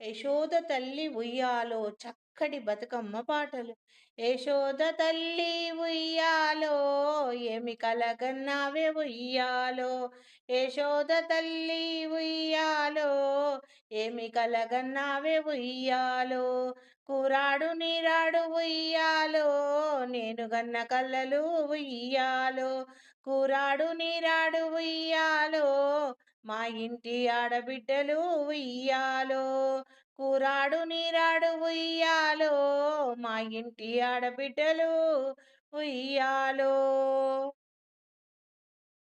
యశోద తల్లి ఉయ్యాలో చక్కటి బతుకమ్మ పాటలు. యశోద తల్లి ఉయ్యాలో ఏమి కలగన్నావే ఉయ్యాలో? యశోద తల్లి ఉయ్యాలో ఏమి కలగన్నావే ఉయ్యాలో? కూరాడు నీరాడు ఉయ్యాలో నేను గన్న కళ్ళలు ఉయ్యాలో. కూరాడు నీరాడు ఉయ్యాలో మా ఇంటి ఆడబిడ్డలు ఉయ్యాలో కూరాడు నీరాడు ఉయ్యాలో మా ఇంటి ఆడబిడ్డలు ఉయ్యాలో.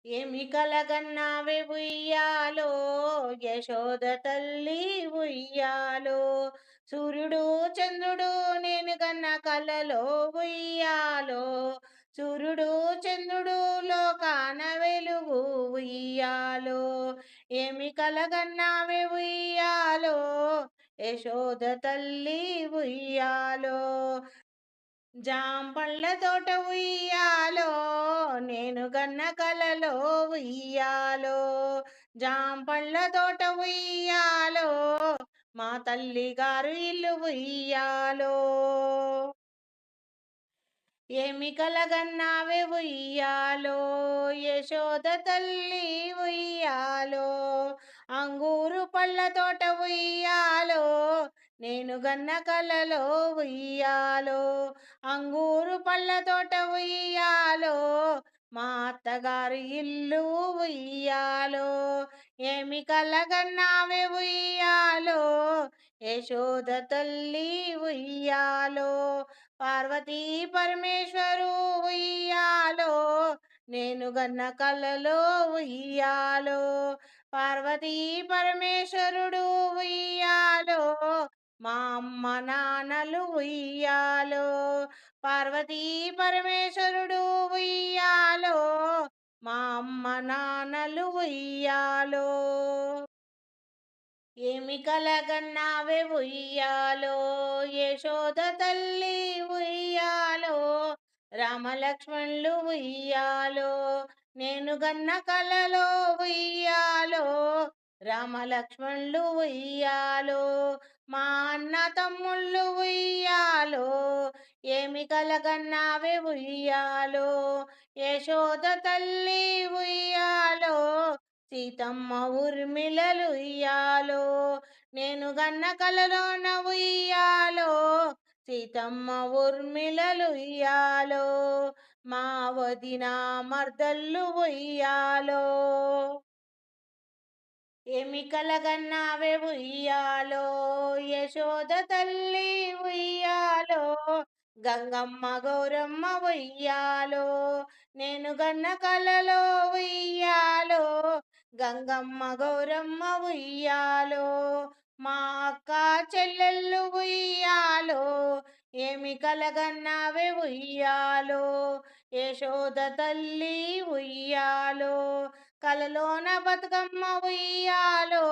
ఏమి కలగన్నావే ఉయ్యాలో? యశోద తల్లి ఉయ్యాలో. సూర్యుడు చంద్రుడు నేను కన్న కలలో ఉయ్యాలో. సూర్యుడు చంద్రుడు లోకాన వెలుగు ఏమి కలగన్నావే ఉయ్యాలో? యశోద తల్లి ఉయ్యాలో. జాంపళ్ళ తోట ఉయ్యాలో. నేను గన్న కలలో ఉయ్యాలో. జాంపళ్ళ తోట ఉయ్యాలో. మా తల్లి గారు ఇల్లు ఉయ్యాలో. ఏమి కలగన్నావే ఉయ్యాలో? యశోద తల్లి ఉయ్య అంగూరు పళ్ళ తోట ఉయ్యాలో నేను గన్న కలలో ఉయ్యాలో. అంగూరు పళ్ళ తోట ఉయ్యాలో మా అత్తగారి ఇల్లు ఉయ్యాలో. ఏమి కలగన్నావే ఉయ్యాలో యశోద తల్లి ఉయ్యాలో. పార్వతీ పరమేశ్వరు ఉయ్యా నేను గన్న కళ్ళలో ఉయ్యాలో పార్వతీ పరమేశ్వరుడు ఉయ్యాలో మా అమ్మ నాన్నలు ఉయ్యాలో పార్వతీ పరమేశ్వరుడు ఉయ్యాలో మా అమ్మ నాన్నలు ఉయ్యాలో. ఏమి కలగన్నావే ఉయ్యాలో యశోద తల్లి ఉయ్యాలో రామలక్ష్మణులు ఉయ్యాలో నేను గన్న కలలో ఉయ్యాలో. రామలక్ష్మణులు ఉయ్యాలో మా అన్న తమ్ముళ్ళు ఉయ్యాలో. ఏమి కలగన్నావే ఉయ్యాలో యశోద తల్లి ఉయ్యాలో. సీతమ్మ ఉర్మిళలు ఉయ్యాలో నేను గన్న కలలోన ఉయ్యాలో. సీతమ్మ ఉర్మిళలు ఇయ్యాలో మా వదిన మర్దళ్ళు ఉయ్యాలో. ఏమి కలగన్నావే ఉయ్యాలో యశోద తల్లి ఉయ్యాలో గంగమ్మ గౌరమ్మ ఉయ్యాలో. నేను గన్న కలలో ఉయ్యాలో గంగమ్మ గౌరమ్మ ఉయ్యాలో. మా అక్క చెల్లె ఏమి కలగన్నావే ఉయ్యాలో? యశోద తల్లి ఉయ్యాలో. కలలోన బతుకమ్మ ఉయ్యాలో.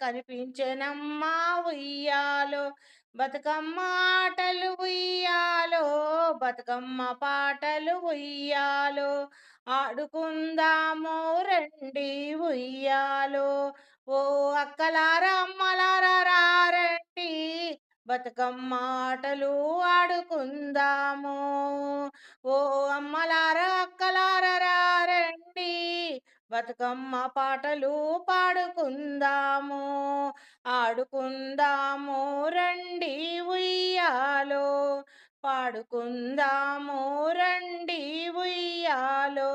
కనిపించనమ్మ ఉయ్యాలో. బతుకమ్మ ఆటలు ఉయ్యాలో. బతుకమ్మ పాటలు ఉయ్యాలో. ఆడుకుందాము రండి ఉయ్యాలో. ఓ అక్కలారా అమ్మలారా రండి. బతుకమ్మ ఆటలు ఆడుకుందాము. ఓ అమ్మలార అక్కలారరా రండి. బతుకమ్మ పాటలు పాడుకుందాము. ఆడుకుందాము రండి ఉయ్యాలో. పాడుకుందాము రండి ఉయ్యాలో.